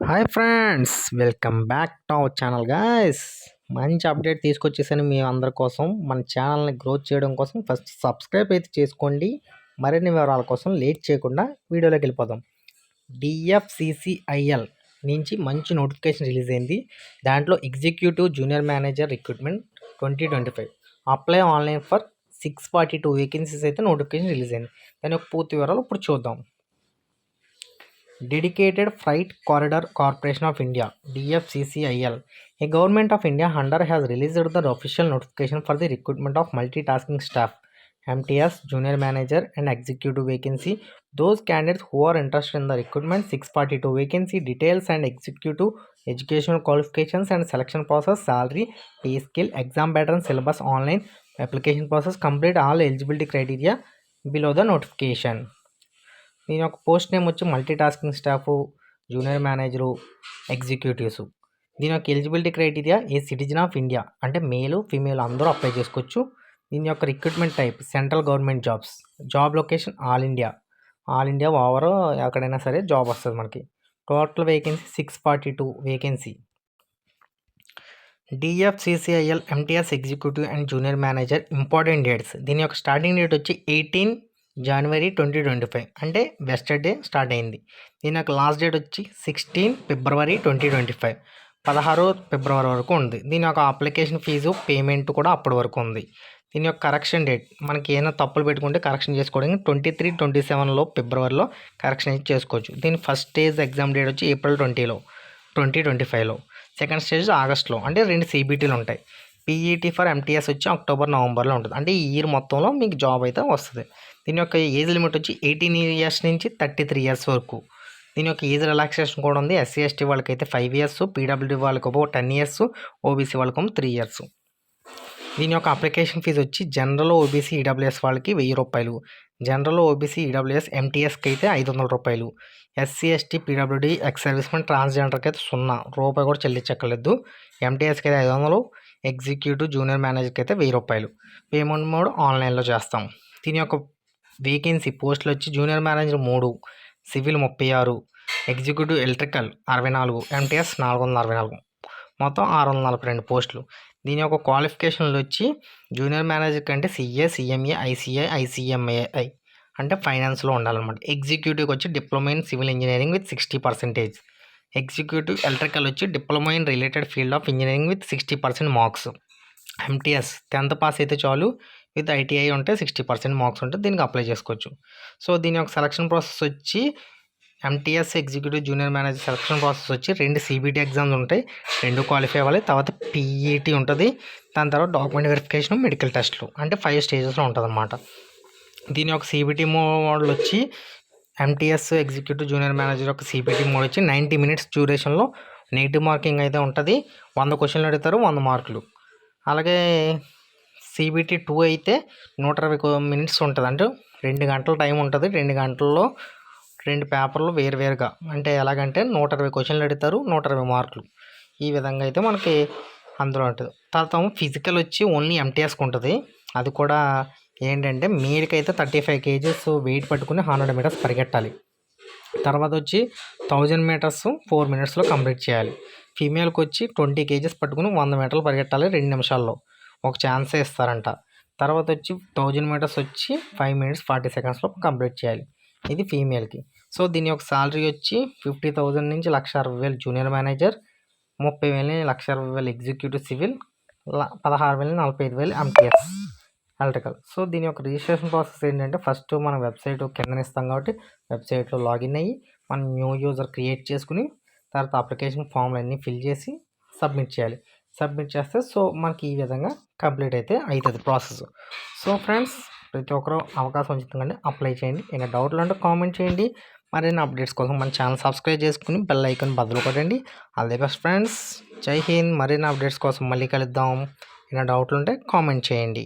Hi friends welcome back to our channel guys. మంచి update తీసుకొచ్చేసాను మీ అందరి కోసం. మన ఛానల్ని గ్రోత్ చేయడం కోసం ఫస్ట్ సబ్స్క్రైబ్ అయితే చేసుకోండి. మరిన్ని వివరాల కోసం లేట్ చేయకుండా వీడియోలోకి వెళ్ళిపోదాం. డిఎఫ్సిసిఐఎల్ నుంచి మంచి నోటిఫికేషన్ రిలీజ్ అయింది. దాంట్లో executive junior manager recruitment twenty twenty five. Apply online for six forty two vacancies అయితే నోటిఫికేషన్ రిలీజ్ అయింది. దాని యొక్క పూర్తి వివరాలు ఇప్పుడు చూద్దాం. Dedicated Freight Corridor Corporation of India DFCCIL. A government of India under has released the official notification for the recruitment of multitasking staff, MTS, junior manager, and executive vacancy. Those candidates who are interested in the recruitment 642 vacancy details and executive educational qualifications and selection process, salary, pay scale, exam pattern, syllabus, online application process, complete all eligibility criteria below the notification. దీని యొక్క post name వచ్చి multi tasking staff junior manager executives దీని యొక్క eligibility criteria a citizen of India అంటే male female అందరూ apply చేసుకోవచ్చు. దీని యొక్క recruitment type central government jobs job location all India all India over ఎక్కడైనా సరే జాబ్ వస్తుంది మనకి. Total vacancy six forty two vacancy DFCCIL MTS executive and junior manager important dates దీని యొక్క స్టార్టింగ్ డేట్ వచ్చి eighteen January twenty twenty five అంటే best day start అయింది. దీని యొక్క లాస్ట్ డేట్ వచ్చి sixteen February twenty twenty five పదహారు ఫిబ్రవరి వరకు ఉంది. దీని యొక్క అప్లికేషన్ ఫీజు పేమెంట్ కూడా అప్పటి వరకు ఉంది. దీని యొక్క కరెక్షన్ డేట్ మనకి ఏమైనా తప్పులు పెట్టుకుంటే కరెక్షన్ చేసుకోవడానికి ట్వంటీ త్రీ ట్వంటీ సెవెన్లో ఫిబ్రవరిలో కరెక్షన్ చేసుకోవచ్చు. దీని ఫస్ట్ స్టేజ్ ఎగ్జామ్ డేట్ వచ్చి ఏప్రిల్ ట్వంటీలో ట్వంటీ ట్వంటీ ఫైవ్లో సెకండ్ స్టేజ్ ఆగస్ట్లో అంటే రెండు సీబీటీలు ఉంటాయి. పీఈటీ ఫర్ ఎంటీఎస్ వచ్చి అక్టోబర్ నవంబర్లో ఉంటుంది. అంటే ఈ ఇయర్ మొత్తంలో మీకు జాబ్ అయితే వస్తుంది. దీని యొక్క ఏజ్ లిమిట్ వచ్చి ఎయిటీన్ ఇయర్స్ నుంచి థర్టీ త్రీ ఇయర్స్ వరకు. దీని యొక్క ఏజ్ రిలాక్సేషన్ కూడా ఉంది. ఎస్సీ ఎస్టీ వాళ్ళకి అయితే ఫైవ్ ఇయర్స్ పీడబ్ల్యూడీ వాళ్ళకి ఒక టెన్ ఇయర్స్ ఓబీసీ వాళ్ళకి త్రీ ఇయర్స్ దీని యొక్క అప్లికేషన్ ఫీజు వచ్చి జనరల్ ఓబీసీ ఈడబ్ల్యూఎస్ వాళ్ళకి వెయ్యి రూపాయలు. జనరల్ ఓబీసీ ఈడబ్ల్యూఎస్ ఎంటీఎస్కి అయితే ఐదు వందల రూపాయలు. SC ST PWD ex servicemen ట్రాన్స్జెండర్కి అయితే సున్నా. రూపాయి కూడా చెల్లించక్కర్లేదు. ఎంటీఎస్కి అయితే ఐదు వందలు. ఎగ్జిక్యూటివ్ జూనియర్ మేనేజర్కి అయితే వెయ్యి రూపాయలు. పేమెంట్ మోడ్ ఆన్లైన్లో చేస్తాం. దీని యొక్క వేకెన్సీ పోస్టులు వచ్చి జూనియర్ మేనేజర్ మూడు సివిల్ ముప్పై ఆరు ఎగ్జిక్యూటివ్ ఎలక్ట్రికల్ అరవై నాలుగు ఎంటీఎస్ నాలుగు వందల అరవై నాలుగు. మొత్తం ఆరు వందల నలభై రెండు పోస్టులు. దీని యొక్క క్వాలిఫికేషన్లు వచ్చి జూనియర్ మేనేజర్ కంటే సిఏ సిఎంఏ ఐసీఐ ఐసీఎంఏఐ అంటే ఫైనాన్స్లో ఉండాలన్నమాట. ఎగ్జిక్యూటివ్కి వచ్చి diploma in civil engineering with sixty percentage. Executive electrical వచ్చి diploma in related field of engineering with sixty percent marks. MTS tenth pass అయితే చాలు. విత్ ఐటీఐ ఉంటే సిక్స్టీ పర్సెంట్ మార్క్స్ ఉంటే దీనికి అప్లై చేసుకోవచ్చు. సో దీని యొక్క సెలక్షన్ ప్రాసెస్ వచ్చి MTS executive junior manager selection process వచ్చి రెండు సిబిటీ ఎగ్జామ్స్ ఉంటాయి. రెండు క్వాలిఫై అవ్వాలి. తర్వాత పీఈటీ ఉంటుంది. దాని తర్వాత డాక్యుమెంట్ వెరిఫికేషన్ మెడికల్ టెస్ట్లు అంటే ఫైవ్ స్టేజెస్లో ఉంటుంది అనమాట దీని యొక్క సిబిటీ మోడల్ వచ్చి ఎంటీఎస్ ఎగ్జిక్యూటివ్ జూనియర్ మేనేజర్ యొక్క సిబిటీ మోడల్ వచ్చి నైంటీ మినిట్స్ డ్యూరేషన్లో నెగిటివ్ మార్కింగ్ అయితే ఉంటుంది. వంద క్వశ్చన్లు అడుగుతారు వంద మార్కులు అలాగే సిబిటీ టూ అయితే నూట ఇరవై మినిట్స్ ఉంటుంది. అంటే రెండు గంటల టైం ఉంటుంది. రెండు గంటల్లో రెండు పేపర్లు వేరువేరుగా. అంటే ఎలాగంటే నూట ఇరవై క్వశ్చన్లు అడుగుతారు నూట అరవై మార్కులు ఈ విధంగా అయితే మనకి అందులో ఉంటుంది. తర్వాత ఫిజికల్ వచ్చి ఓన్లీ ఎంటీఎస్కి ఉంటుంది. అది కూడా ఏంటంటే మీరికైతే థర్టీ ఫైవ్ కేజెస్ వెయిట్ పట్టుకుని హండ్రెడ్ మీటర్స్ పరిగెట్టాలి. తర్వాత వచ్చి థౌజండ్ మీటర్స్ ఫోర్ మినిట్స్లో కంప్లీట్ చేయాలి. ఫీమేల్కి వచ్చి ట్వంటీ కేజెస్ పట్టుకుని వంద మీటర్లు పరిగెట్టాలి రెండు నిమిషాల్లో. ఒక ఛాన్సే ఇస్తారంట. తర్వాత వచ్చి థౌజండ్ మీటర్స్ వచ్చి ఫైవ్ మినిట్స్ ఫార్టీ సెకండ్స్లో కంప్లీట్ చేయాలి. ఇది ఫీమేల్కి సో దీని యొక్క శాలరీ వచ్చి ఫిఫ్టీ థౌజండ్ నుంచి లక్ష అరవై వేలు. జూనియర్ మేనేజర్ ముప్పై వేలు లక్ష అరవై వేలు. ఎగ్జిక్యూటివ్ సివిల్ పదహారు వేలు నలభై ఐదు వేలు ఎంటీఎస్ ఎలక్ట్రికల్ సో దీని యొక్క రిజిస్ట్రేషన్ ప్రాసెస్ ఏంటంటే ఫస్ట్ మన వెబ్సైట్ కింద ఇస్తాం కాబట్టి వెబ్సైట్లో లాగిన్ అయ్యి మనం న్యూ యూజర్ క్రియేట్ చేసుకుని తర్వాత అప్లికేషన్ ఫామ్లు అన్నీ ఫిల్ చేసి సబ్మిట్ చేయాలి. సబ్మిట్ చేస్తే సో మనకి ఈ విధంగా కంప్లీట్ అయితే అవుతుంది ప్రాసెస్. సో ఫ్రెండ్స్ ప్రతి ఒక్కరూ అవకాశం ఉంచుతుందండి అప్లై చేయండి. ఏమైనా డౌట్లు అంటే కామెంట్ చేయండి. మరిన్ని అప్డేట్స్ కోసం మన ఛానల్ సబ్స్క్రైబ్ చేసుకుని బెల్ ఐకాన్ బదులు కొట్టండి. All the best friends. జై హింద్. మరిన్ని అప్డేట్స్ కోసం మళ్ళీ కలుద్దాం. ఏమైనా డౌట్లు ఉంటే కామెంట్ చేయండి.